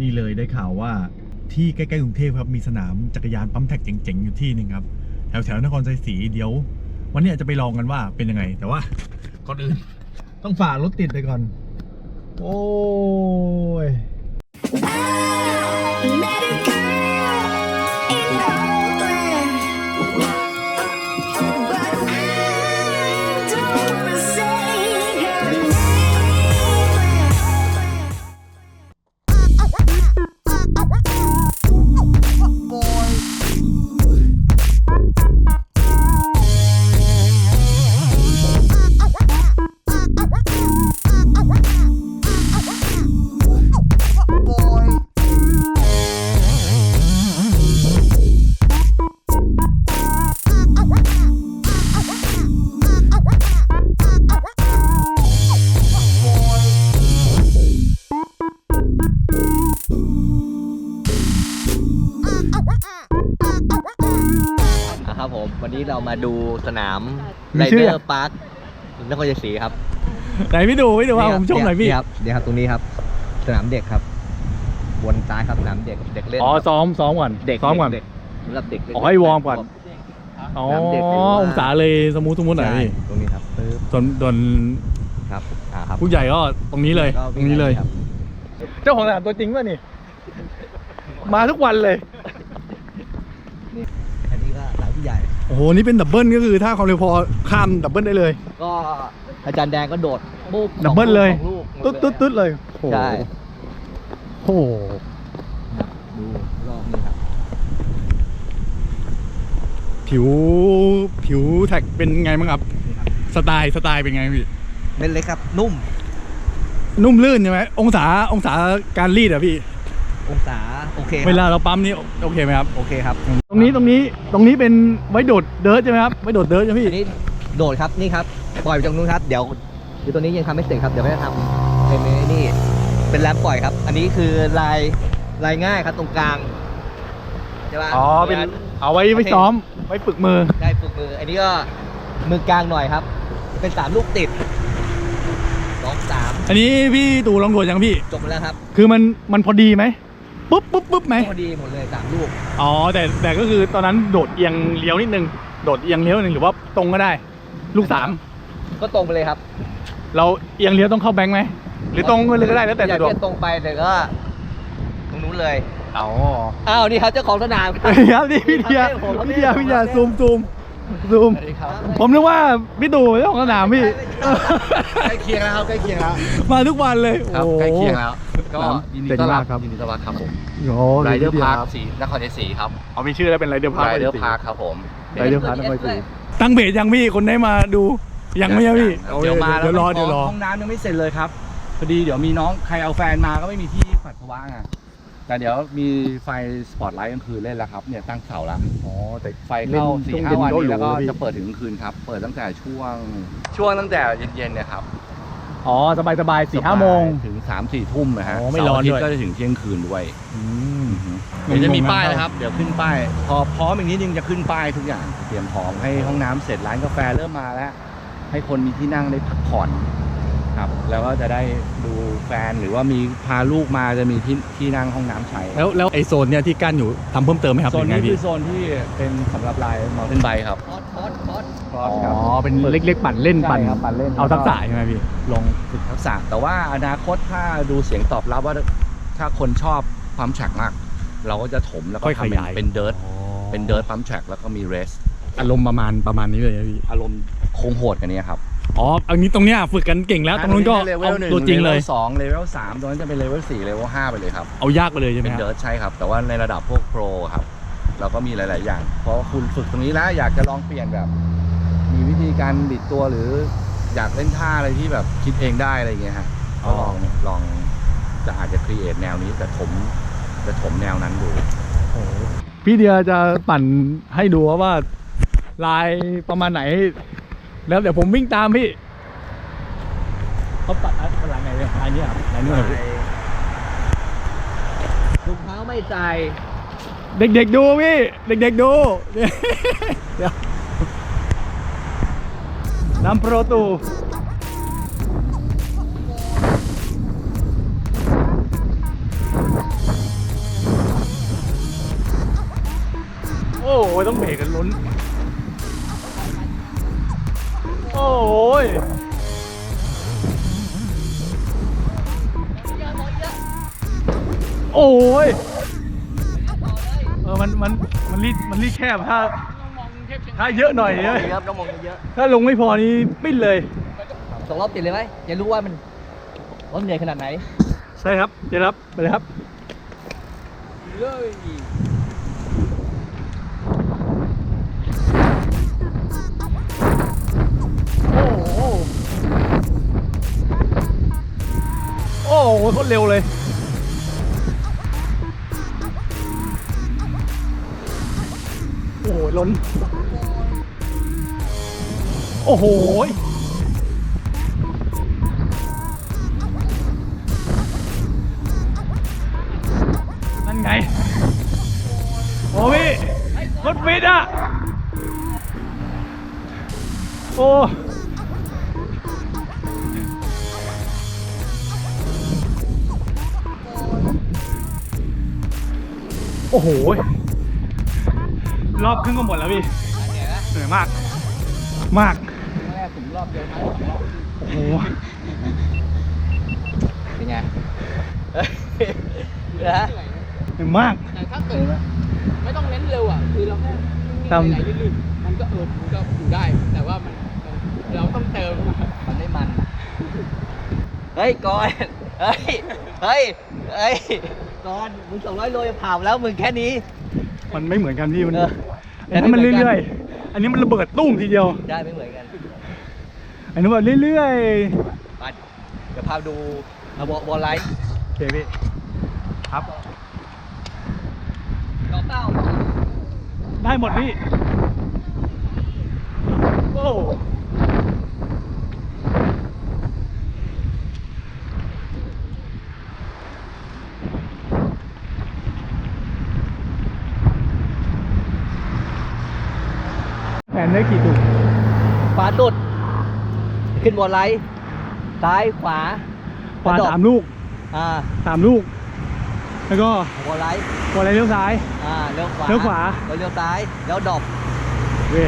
นี่เลยได้ข่าวว่าที่ใกล้ๆกรุงเทพครับมีสนามจักรยานปั๊มแท็กเจ๋งๆอยู่ที่หนึ่งครับ แถวๆนครไทยศรีเดี๋ยว วันนี้จะไปลองกันว่าเป็นยังไง แต่ว่าก่อนอื่น ต้องฝ่ารถติดไปก่อน โอ้ย วันนี้เรามาดูสนามมีไรชื่เดออร์พาร์คนครชัยศรีครับไหนพี่ดูพี่ดูว่าผมชมหน่อยพี่ ครับเดี๋ยวครับตรงนี้ครับ สนามเด็กครับ วนซ้ายครับสนามเด็กเด็กเล่นอ๋อครับซ้อมซ้อมก่อนเด็กซ้อมก่อน เด็กสำหรับเด็กเล่น อ๋อให้วอร์มก่อน อ๋อสนามเด็กหรือว่า องศาเลยสมูทสมูทหน่อยใช่พี่ตรงนี้ครับปึ๊บส่วนส่วนครับอ่าครับผู้ใหญ่ก็ตรงนี้เลยก็ตรวิ่งนี้เลย ครับ เจ้าของสนามตัวจริงป่ะนี่ มาทุกวันเลย อันนี้ก็สนามผู้ใหญ่ โอ้โห นี่เป็นดับเบิลก็คือถ้าความเร็วพอข้ามดับเบิลได้เลย ก็อาจารย์แดงก็โดดปุ๊บดับเบิลเลยสองลูกตุ๊ดตุ๊ดตุ๊ดเลยโอ้โหใช่โอ้โหครับดูรอบนี้ครับผิวผิวแท็กเป็นไงบ้างครับสไตล์สไตล์เป็นไงพี่เล่นเล็กครับนุ่ม นุ่มลื่นใช่ไหมองศาองศาการรีดอะพี่ องศาโอเคครับเวลาเราปั๊มนี่โอเคไหมครับ โอเคครับตรงนี้ตรงนี้ตรงนี้เป็นไว้โดดเดิร์ทใช่ไหมครับไว้โดดเดิร์ทใช่ไหมพี่อันนี้โดดครับนี่ครับปล่อยไปตรงนู้นครับเดี๋ยวเดี๋ยวตัวนี้ยังทำไม่เสร็จครับเดี๋ยวก็จะทำเป็นไอ้นี่เป็นแรมปล่อยครับ อันนี้คือลายลายง่ายครับตรงกลางใช่ปะอ๋อเป็นเอาไว้ไว้ซ้อมไว้ฝึกมือได้ฝึกมือ อันนี้ก็มือกลางหน่อยครับ เป็นสามลูกติดสองสามอันนี้พี่ตูลองโดดยังพี่จบไปแล้วครับ คือมันมันพอดีไหม ปุ๊บปุ๊บปุ๊บไหมพอดีหมดเลยสามลูกอ๋อแต่แต่ก็คือตอนนั้นโดดเอียงเลี้ยวนิดนึงโดดเอียงเลี้ยวนิดนึงหรือว่าตรงก็ได้ ลูกสามก็ตรงไปเลยครับ เราเอียงเลี้ยวต้องเข้าแบงค์ไหมหรือตรงไปเลยก็ได้แล้วแต่อยาสะกดวกเลียนตรงไปแต่ก็ตรงนู้นเลยอ๋ออ้าวนี่ครับเจ้าของสนามครับครับนี่พี่เดียผมพี่เดียพี่เดียซูมซูมซูมสวัสดีครับผมนึกว่าพี่ตู่เจ้าของสนามพี่ใกล้เคียงแล้วครับใกล้เคียงแล้วมาทุกวันเลยครับโอ้โหใกล้เคียงแล้ว ก็ครับยินดีต้อนรับเจ๋งมากครับยินดีต้อนรับครับผมโอ้ไรเดอร์พี่พาร์คคบสีนครชัยศรีครับเอามีชื่อแล้วเป็นไรเดอร์พาร์คไรเดอร์พาร์คครับผมไรเดอร์พาร์คต้องไปดูตั้งเพจยังพี่คนได้มาดูยังไม่ใช่พี่เดี๋ยวมาเดี๋ยวรอแล้เดี๋ยวรอห้องน้ำยังไม่เสร็จเลยครับพอดีเดี๋ยวมีน้องใครเอาแฟนมาก็ไม่มีที่ปัสสาวะไงแต่เดี๋ยวมีไฟสปอตไลท์กลางคืนเล่นแล้วครับเนี่ยตั้งเสาแล้วอ๋อแต่ไฟเข้าเล่นสี่ช่วงห้าวันเย็นก็นี้แล้วก็หรูพี่จะเปิดถึงกลางคืนครับ เปิดตั้งแต่ช่วงช่วงตั้งแต่เย็นๆเนี่ยครับ อ๋อสบายสบายสี่ห้าโมง ถึงสามสี่ทุ่มนะฮะอ๋อไม่ร้อนเสาร์าทิตด้วย ก็จะถึงเที่ยงคืนด้วยอืมเดี๋ยวจะมีป้ายนะครับ เดี๋ยวขึ้นป้าย พอพร้อมอย่างนี้นึงจะขึ้นป้ายทุกอย่าง เตรียมพร้อมให้ห้องน้ำเสร็จร้านกาแฟเริ่มมาแล้ว ให้คนมีที่นั่งได้พักผ่อนครับ แล้วก็จะได้ดูแฟนหรือว่ามีพาลูกมาจะมีที่ที่นั่งห้องน้ำใช้ แล้วแล้วไอโซนเนี่ยที่กั้นอยู่ทำเพิ่มเติมไหมครับโซนหรือไงนี้คืพี่อโซนที่เป็นสำหรับลายมอเตอร์ไบค์ครับพอดพอ ดพอดครออ๋สครับอเป็นเล็กๆ ปั่นเล่นปั่น ใช่ครับปั่นเล่นเอาทักษะใช่ไหมพี่ ลงฝึกทักษะแต่ว่าอนาคตถ้าดูเสียงตอบรับว่าถ้าคนชอบปั๊มแฉกมาก เราก็จะถมแล้วก็ค่อยขทำเป็นยายเป็นเดิร์ทอ๋อเป็นเดิร์ทปั๊มแฉกแล้วก็มีเรส อารมณ์ประมาณประมาณนี้เลยนะพี่ อารมณ์โค้งโหดกันเนี้ยครับอ๋อ อันนี้ตรงเนี้ยฝึกกันเก่งแล้ว ตรงนู้นก็เลเวเอาลหนึ่งตัวจริงเลยเลวสองเลเวลสามตรงนั้นจะเป็นเลเวลสี่เลเวลห้าไปเลยครับ เอายากไปเลยใช่ไหมเป็นครับเดิร์ทใช่ครับ แต่ว่าในระดับพวกโปรครับ เราก็มีหลาย ๆ อย่าง เพราะว่าคุณฝึกตรงนี้แล้วอยากจะลองเปลี่ยนแบบ มีวิธีการบิดตัวหรืออยากเล่นท่าอะไรที่แบบคิดเองได้อะไรอย่างเงี้ยฮะก็ลองลองจะอาจจะครีเอทแนวนี้แต่ถมจะถมแนวนั้นดูพี่เดียจะปั่นให้ดูว่าลายประมาณไหน แล้วเดี๋ยวผมวิ่งตามพี่เขาปัดอะไรไงเนี่ยลายนี้อะลายนี้เหรอพี่ถุงเท้าไม่ใส่ เด็กๆดูพี่ เด็กๆดู เดี๋น้ำโปรตูโอ้ยต้องเบรกกันล้น โอ้ยโอ้ย ออมันมันมันรีดมันรีดแคบถ้าถ้าเยอะหน่อยเนี่ยครับต้องมองเยอะถ้าลงไม่พอนี่ปิ้นเลยๆสองรอบติดเลยไหมอยากรู้ว่ามันรถเหนื่อยขนาดไหน ใช่ครับเดี๋ยวรับไปเลยครับเลยโอ้โหโอ้โหโคตรเร็วเลย ล้น โอ้โหนั่นไง โอ้พี่รถฟิตอะ โอ้โอ้โห รอบครึ่งก็หมดแล้วพี่เหนื่อยไหมเหนื่อยมาก มากแรกผมรอบเดียวไหมสองรอบโอ้โหเป็นไงเฮ้ยนะเหนื่อยมากแต่ถ้าเกิดไม่ต้องเน้นเร็วอะคือเราแค่นิ่งตามๆไหลๆลื่นๆมันก็เออมันก็อยู่ได้ แต่ว่ามันมันเราต้องเติมมันไม่มันเฮ้ยก่อนเฮ้ยเฮ้ยเฮ้ยก่อนมึงสองร้อยโลจะผ่านแล้วมึงแค่นี้ มันไม่เหมือนกันพี่มันเอออันนี้มันเรื่อยๆ อันนี้มันระเบิดตุ้มทีเดียว ได้ไม่เหมือนกันอันนี้แบบเรื่อยไปเดี๋ยวพาดูเอาบอลบอลไลท์ๆโอเคพี่ครับกอเป้าได้หมดพี่ โอ้ นได้กี่ตุกขวาตุด ขึ้นบอลไลท์ซ้ายขวาขวาแล้วดอกสามลูก อ่าสามลูก แล้วก็บอลไลท์บอลอะไรเลี้ยวซ้าย อ่าเลี้ยวขวาเลี้ยวขวาแล้วเลี้ยวซ้ายแล้วดรอปเว้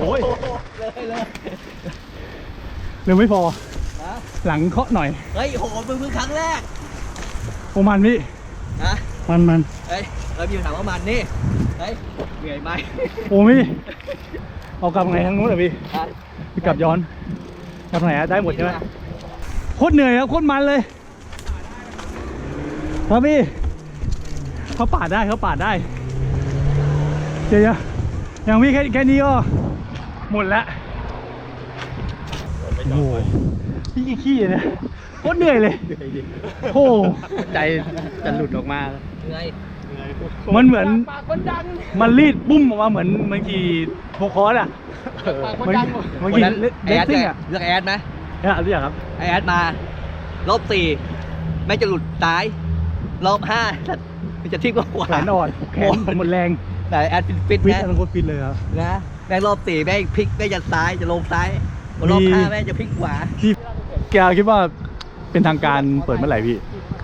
อ้โหเลยเลยเร็วไม่พอ ฮะหลังเคาะหน่อย เฮ้ยโหมึงเพิ่งครั้งแรกโอ้มันพี่ ฮะมันมันเฮ้ยเออมีคำถามว่ามันนี่เฮ้ยเหนื่อยไหมโอ้พี่ เอากลับไงทั้งนู้นเหรอพี่ฮะพี่กลับย้อน กลับไหนอะได้หมดใช่ไหมโคตรเหนื่อยครับโคตรมันเลย ครับพี่เขาปาดได้เขาปาดได้เดี๋ยวๆอย่างพี่แค่แค่นี้ก็ หมดแล้วโอ้โหพี่ขี้ๆนะโคตรเหนื่อยเลยโอ้โหใจจะหลุดออกมาเหนื่อยมันเหมือนปากคนดังมันรีดปุ้มออกมาเหมือนเหมือนขี่โพคอร์สอะปากคเหนมือนดังเหมือนวันขี่นั้นเลไอสแอดซิ่งไงอะเลือกไอแอดไหมเนี่ยเรียกครับไอแอดมารอบสี่แม่งจะหลุดซ้ายรอบห้ามันจะทิ้งก็ขวาแขนอ่อนแขนหมดแรงแต่แอดฟิตฟิตนะอันนั้นโคตรฟิตเลยครับนะ แม่งรอบสี่แม่งพลิกแม่งจะซ้ายจะลงซ้ายรอบมีห้าแม่งจะพลิกขวา พี่แกคิดว่าเป็นทางการเปิดเมื่อไหร่พี่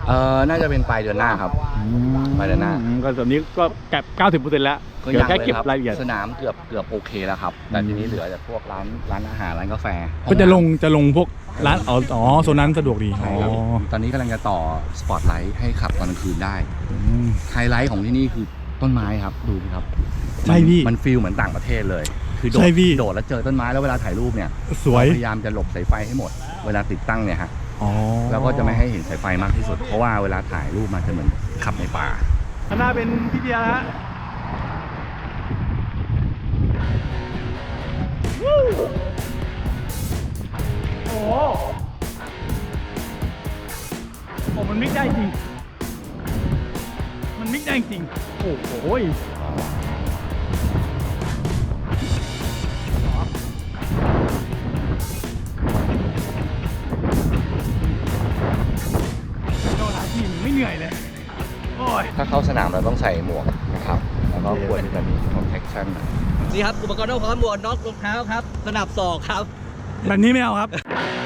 เออน่าจะเป็นปลายเดือนหน้าครับไปเดือนหน้าอืมก็ตอนนี้ก็แก็บ90%แล้วก็เดี๋ยยัวงแค่เลยเก็บครับรายละเอียดสนามเกือบเกือบโอเคแล้วครับ แต่ทีนี้เหลือแต่พวกร้านร้านอาหารร้านกาแฟก็จะลงจะลงพวกร้านอ๋ออ๋อโซนนั้นสะดวกดีใช่อ๋อครับตอนนี้กำลังจะต่อสปอตไลท์ให้ขับตอนกลางคืนได้อืมไฮไลท์ของที่นี่คือ ต้นไม้ครับดูสิครับใช่พี่มันฟิลเหมือนต่างประเทศเลย คือโดดใช่พี่ โดดแล้วเจอต้นไม้แล้วเวลาถ่ายรูปเนี่ยสวย เราพยายามจะหลบสายไฟให้หมด เวลาติดตั้งเนี่ยฮะอ๋อแล้วก็จะไม่ให้เห็นสายไฟมากที่สุด เพราะว่าเวลาถ่ายรูปมันจะเหมือนขับในป่า ข้างหน้าเป็นพี่เดียแล้วฮะโอ้โหโอ้มันมิกได้จริง มันมิกได้จริง โอ้โหโดนหลายทีมไม่สนามเราต้องใส่หมวกนะครับ แล้วก็ควรจะมี protection นี่ครับ อุปกรณ์ต้องพร้อมหมวกน็อกรองเท้าครับ สนับศอกครับ แบบนี้ไม่เอาครับน